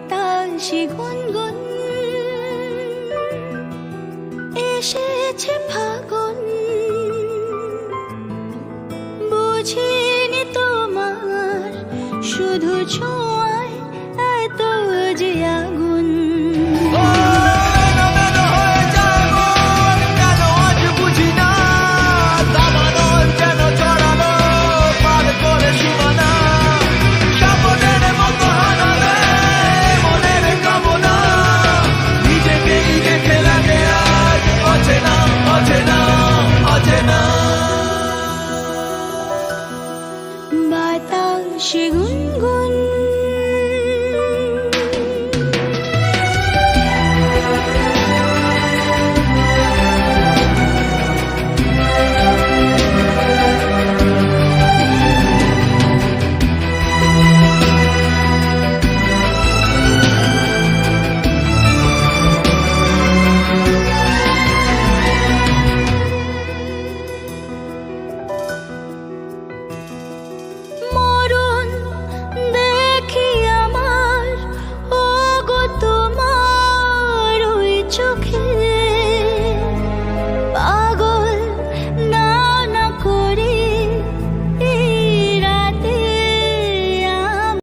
বাতাসে গুনগুন এসেছে ফাগুন। বুঝিনি তোমার শুধু ছোঁয়ায় এত যে সে গুনগুন